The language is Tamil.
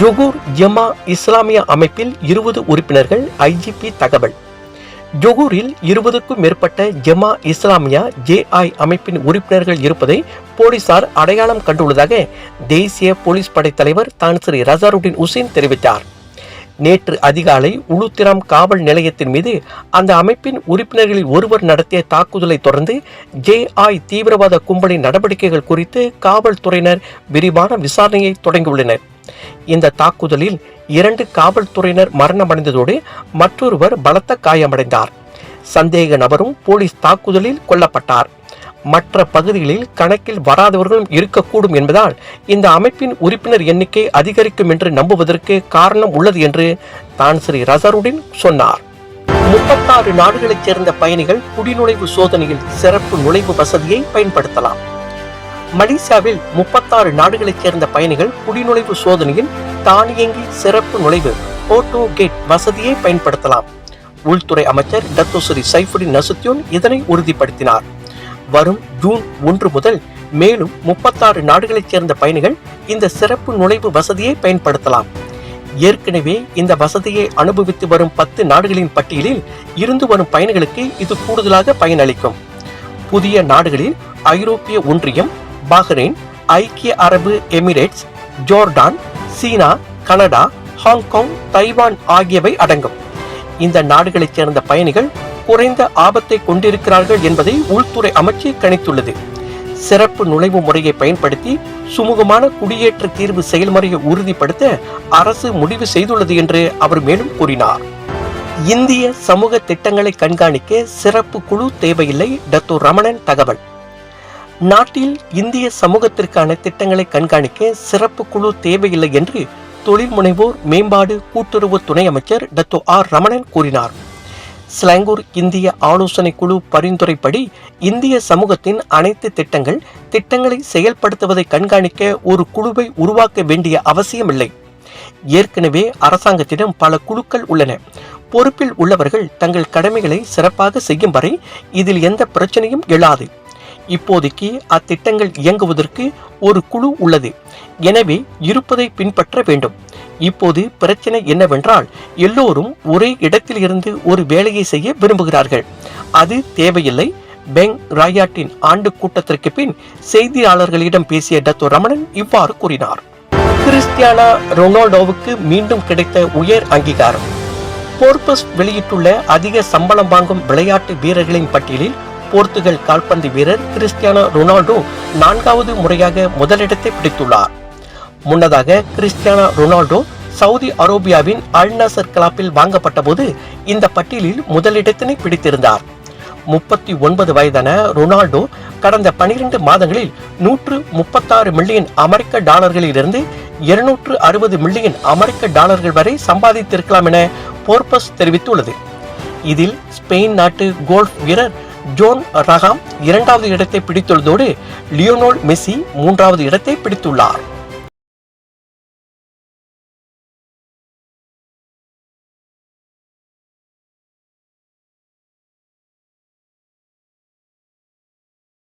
ஜொகூர் ஜமா இஸ்லாமிய அமைப்பில் இருபது உறுப்பினர்கள் ஐஜிபி தகவல். ஜொகூரில் இருபதுக்கும் மேற்பட்ட ஜமா இஸ்லாமியா ஜேஐ அமைப்பின் உறுப்பினர்கள் இருப்பதை போலீசார் அடையாளம் கண்டுள்ளதாக தேசிய போலீஸ் படைத்தலைவர் தலைவர் தான் ஸ்ரீ ரசாருddin உசேன் தெரிவித்தார். நேற்று அதிகாலை உளுத்திராம் காவல் நிலையத்தின் மீது அந்த அமைப்பின் உறுப்பினர்களில் ஒருவர் நடத்திய தாக்குதலை தொடர்ந்து ஜேஐ தீவிரவாத கும்பலின் நடவடிக்கைகள் குறித்து காவல்துறையினர் விரிவான விசாரணையை தொடங்கியுள்ளனர். இந்த தாக்குதலில் இரண்டு காவல்துறையினர் மரணமடைந்ததோடு மற்றொருவர் பலத்த காயமடைந்தார். சந்தேக நபரும் போலீஸ் தாக்குதலில் கொல்லப்பட்டார். மற்ற பகுதிகளில் கணக்கில் வராதவர்களும் இருக்கக்கூடும் என்பதால் இந்த அமைப்பின் உறுப்பினர் எண்ணிக்கை அதிகரிக்கும் என்று நம்புவதற்கு காரணம் உள்ளது என்று தான் ஸ்ரீ ரசருடன் சொன்னார். முப்பத்தாறு நாடுகளைச் சேர்ந்த பயணிகள் குடிநுழைவு சோதனையில் சிறப்பு நுழைவு வசதியை பயன்படுத்தலாம். மலேசியாவில் முப்பத்தாறு நாடுகளைச் சேர்ந்த பயணிகள் குடிநுழைவு சோதனையில் தானியங்கி சிறப்பு நுழைவு போட்டோ கேட் வசதியை பயன்படுத்தலாம். உள்துறை அமைச்சர் டத்தோசரி சைஃபுடின் நசுத்தியோன் இதனை உறுதிப்படுத்தினார். வரும் ஜூன் ஒன்று முதல் மேலும் முப்பத்தாறு நாடுகளைச் சேர்ந்த பயணிகள் இந்த சிறப்பு நுழைவு வசதியை பயன்படுத்தலாம். ஏற்கனவே இந்த வசதியை அனுபவித்து வரும் பத்து நாடுகளின் பட்டியலில் இருந்து வரும் பயணிகளுக்கு இது கூடுதலாக பயனளிக்கும். புதிய நாடுகளில் ஐரோப்பிய ஒன்றியம் பஹ்ரைன் ஐக்கிய அரபு எமிரேட்ஸ் ஜோர்டான் சீனா கனடா ஹாங்காங் தைவான் ஆகியவை அடங்கும். இந்த நாடுகளைச் சேர்ந்த பயணிகள் குறைந்த ஆபத்தை கொண்டிருக்கிறார்கள் என்பதை உள்துறை அமைச்சு கணித்துள்ளது. சிறப்பு நுழைவு முறையை பயன்படுத்தி சுமூகமான குடியேற்ற தீர்வு செயல்முறையை உறுதிப்படுத்த அரசு முடிவு செய்துள்ளது என்று அவர் மேலும் கூறினார். இந்திய சமூக திட்டங்களை கண்காணிக்க சிறப்பு குழு தேவையில்லை டத்து ரமணன் தகவல். நாட்டில் இந்திய சமூகத்திற்கான திட்டங்களை கண்காணிக்க சிறப்பு குழு தேவையில்லை என்று தொழில் முனைவோர் மேம்பாடு கூட்டுறவு துணை அமைச்சர் டத்து ஆர் ரமணன் கூறினார். ஸ்லாங்கூர் இந்திய ஆலோசனை குழு பரிந்துரைப்படி இந்திய சமூகத்தின் அனைத்து திட்டங்கள் திட்டங்களை செயல்படுத்துவதை கண்காணிக்க ஒரு குழுவை உருவாக்க வேண்டிய அவசியமில்லை. ஏற்கனவே அரசாங்கத்திடம் பல குழுக்கள் உள்ளன. பொறுப்பில் உள்ளவர்கள் தங்கள் கடமைகளை சிறப்பாக செய்யும் வரை இதில் எந்த பிரச்சனையும் எழாது. இப்போதைக்கு அத்திட்டங்கள் இயங்குவதற்கு ஒரு குழு உள்ளது. எனவே இருப்பதை பின்பற்ற வேண்டும். இப்போது பிரச்சனை என்னவென்றால் எல்லோரும் ஒரே இடத்தில் இருந்து ஒரு வேலையை செய்ய விரும்புகிறார்கள். அது தேவையில்லை. பெங் ராயாட்டின் ஆண்டு கூட்டத்திற்கு பின் செய்தியாளர்களிடம் பேசிய டத்தோ ரமணன் இவ்வாறு கூறினார். கிறிஸ்டியானா ரொனால்டோவுக்கு மீண்டும் கிடைத்த உயர் அங்கீகாரம். போர்பஸ் வெளியிட்டுள்ள அதிக சம்பளம் வாங்கும் விளையாட்டு வீரர்களின் பட்டியலில் போர்த்துகல் கால்பந்து வீரர் கிறிஸ்டியானோ ரொனால்டோ நான்காவது முறையாக முதலிடத்தை பிடித்துள்ளார். முன்னதாக கிறிஸ்டியானோ ரொனால்டோ சவுதி அரேபியாவின் அல் கிளாப்பில் வாங்கப்பட்ட போது இந்த பட்டியலில் முதலிடத்தினை பிடித்திருந்தார். முப்பத்தி ஒன்பது வயதான ரொனால்டோ கடந்த பனிரெண்டு மாதங்களில் நூற்று முப்பத்தாறு மில்லியன் அமெரிக்க டாலர்களிலிருந்து இருநூற்று அறுபது மில்லியன் அமெரிக்க டாலர்கள் வரை சம்பாதித்திருக்கலாம் என போர்பஸ் தெரிவித்துள்ளது. இதில் ஸ்பெயின் நாட்டு கோல்ஃப் வீரர் ஜோன் ரகாம் இரண்டாவது இடத்தை பிடித்துள்ளதோடு லியோனோல் மெஸ்ஸி மூன்றாவது இடத்தை பிடித்துள்ளார்.